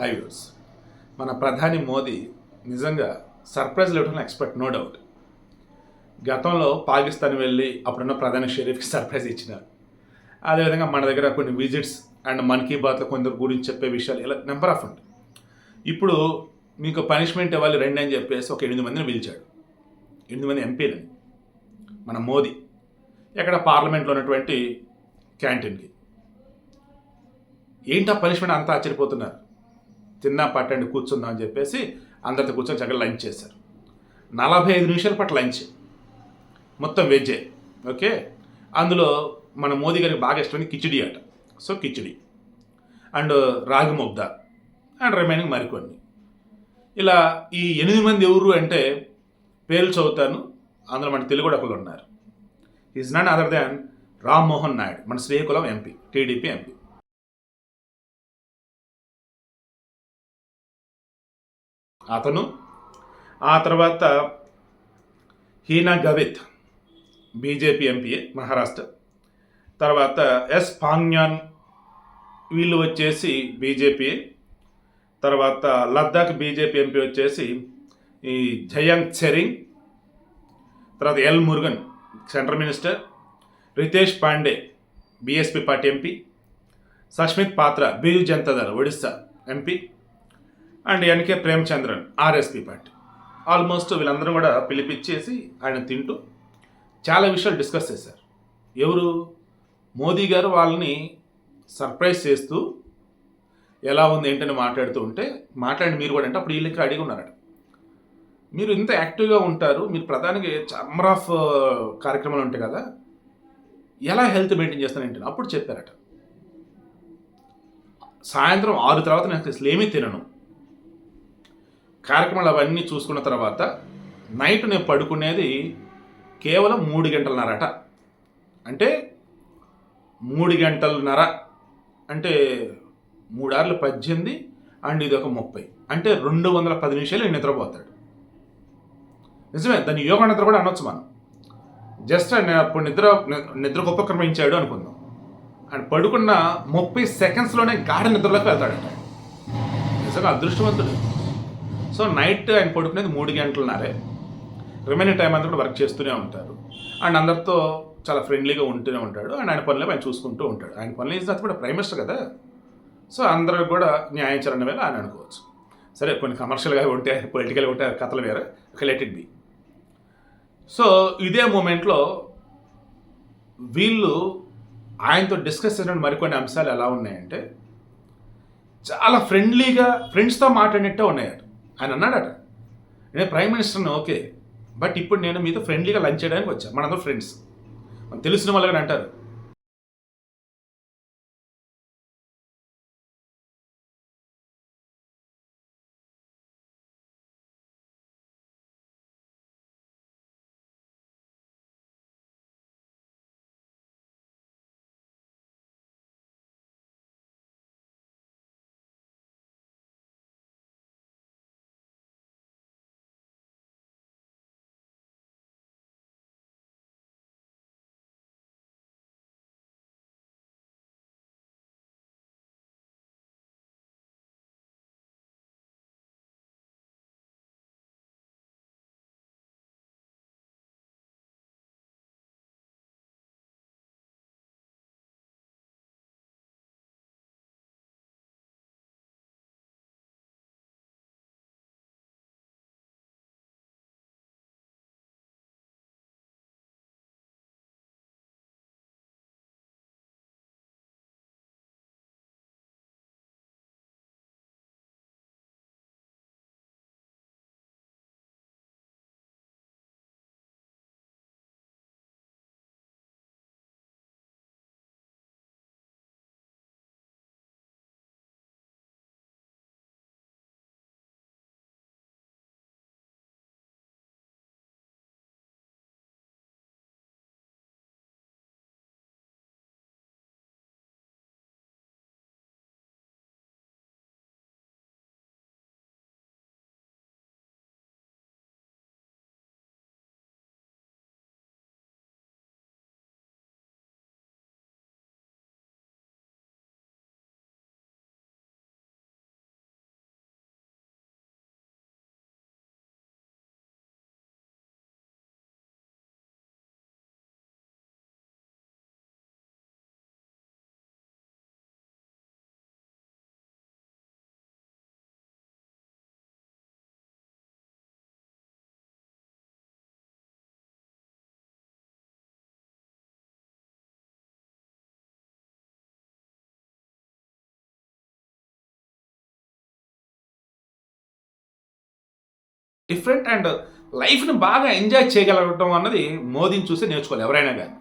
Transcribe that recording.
High మన ప్రధాని మోదీ నిజంగా సర్ప్రైజ్ ఇవ్వడం ఎక్స్పెక్ట్ నో డౌట్. గతంలో పాకిస్తాన్ వెళ్ళి అప్పుడున్న ప్రధాని షరీఫ్కి సర్ప్రైజ్ ఇచ్చినారు. అదేవిధంగా మన దగ్గర కొన్ని విజిట్స్ అండ్ మన్ కీ బాత్లో కొందరు గురించి చెప్పే విషయాలు ఇలా నెంబర్ ఆఫ్ ఉంటాయి. ఇప్పుడు మీకు పనిష్మెంట్ ఇవ్వాలి రండి అని చెప్పేసి ఒక ఎనిమిది మందిని పిలిచాడు. ఎనిమిది మంది ఎంపీలని. మన మోదీ. ఎక్కడ పార్లమెంట్లో ఉన్నటువంటి క్యాంటీన్కి. ఏంటి ఆ పనిష్మెంట్ అంతా ఆశ్చర్యపోతున్నారు? తిన్నా పట్టండి కూర్చుందాం అని చెప్పేసి అందరితో కూర్చొని చక్కగా లంచ్ చేశారు. నలభై ఐదు నిమిషాల పాటు లంచ్. మొత్తం వెజ్జే ఓకే? అందులో మన మోదీ గారికి బాగా ఇష్టమైన కిచిడి అట. సో కిచిడి. అండ్ రాగి ముద్ద. అండ్ రిమైనింగ్ మరికొన్ని. ఇలా ఈ ఎనిమిది మంది ఎవరు అంటే పేర్లు చదువుతాను అందులో మన తెలుగు ఒకరు ఉన్నారు. Is not other than Rammohan Naidu మన శ్రీకులం ఎంపీ టీడీపీ ఎంపీ అతను ఆ తర్వాత హీనా గవిత్ బీజేపీ ఎంపీఏ మహారాష్ట్ర. తర్వాత ఎస్ పాంగ్యాన్ వీళ్ళు వచ్చేసి బీజేపీ. తర్వాత లద్దాఖ్ బీజేపీ ఎంపీ వచ్చేసి ఈ జయంత్ చెరింగ్ తర్వాత L Murugan central minister. Ritesh Pandey BSP party MP. Sasmit Patra Biju Janata Dal Odisha MP. And NK Premachandran RSP party. Almost వీళ్ళందరూ కూడా పిలిపించేసి ఆయన తింటూ చాలా విషయాలు డిస్కస్ చేశారు. ఎవరు? మోదీ గారు వాళ్ళని సర్ప్రైజ్ చేస్తూ ఎలా ఉంది ఏంటని మాట్లాడుతూ ఉంటే మాట్లాడి మీరు కూడా అంటే అప్పుడు వీళ్ళకి అడిగి ఉన్నారట. మీరు ఇంత యాక్టివ్గా ఉంటారు మీరు ప్రధానికి చమ్మర్ ఆఫ్ కార్యక్రమాలు ఉంటాయి కదా ఎలా హెల్త్ మెయింటైన్ చేస్తానంటే అప్పుడు చెప్పారట. సాయంత్రం ఆరు తర్వాత నేను అసలు ఏమీ తినను. కార్యక్రమాలు అవన్నీ చూసుకున్న తర్వాత నైట్ నేను పడుకునేది కేవలం మూడు గంటలన్నరట. అంటే మూడు గంటలన్నర అంటే మూడార్లు పద్దెనిమిది అండ్ ఇది ఒక ముప్పై. అంటే రెండు వందల పది నిమిషాలు నేను నిద్రపోతాడు. నిజమే దాన్ని యోగా నిద్ర కూడా అనొచ్చు మనం. జస్ట్ ఆయన అప్పుడు నిద్ర నిద్రకు ఉపక్రమించాడు అనుకుందాం. ఆయన పడుకున్న ముప్పై సెకండ్స్లోనే గాఢ నిద్రలోకి వెళ్తాడట. నిజంగా అదృష్టవంతుడు. సో నైట్ ఆయన పడుకునేది మూడు గంటలన్నరే. రిమైనింగ్ టైం అంతా కూడా వర్క్ చేస్తూనే ఉంటారు. అండ్ అందరితో చాలా ఫ్రెండ్లీగా ఉంటూనే ఉంటాడు. అండ్ ఆయన పనులు ఆయన చూసుకుంటూ ఉంటాడు. ఆయన పనులు ఈజ్ కూడా ప్రైమ్ మినిస్టర్ కదా. సో అందరూ కూడా న్యాయం చరణ వేళ ఆయన అనుకోవచ్చు. సరే కొన్ని కమర్షియల్గా ఉంటే పొలిటికల్గా ఉంటే కథలు వేరే. లెట్ ఇట్ బి సో ఇదే మూమెంట్లో వీళ్ళు ఆయనతో డిస్కస్ చేసిన మరికొన్ని అంశాలు ఎలా ఉన్నాయంటే చాలా ఫ్రెండ్లీగా ఫ్రెండ్స్తో మాట్లాడినట్టే ఉన్నాయట. ఆయన అన్నాడట. నేను ప్రైమ్ మినిస్టర్ని ఓకే బట్ ఇప్పుడు నేను మీతో ఫ్రెండ్లీగా లంచ్ చేయడానికి వచ్చాను మనందరూ ఫ్రెండ్స్. మనం తెలిసిన వాళ్ళు అంటారు. డిఫరెంట్ అండ్ లైఫ్ని బాగా ఎంజాయ్ చేయగలగటం అన్నది మోదీని చూసి నేర్చుకోవాలి ఎవరైనా కానీ.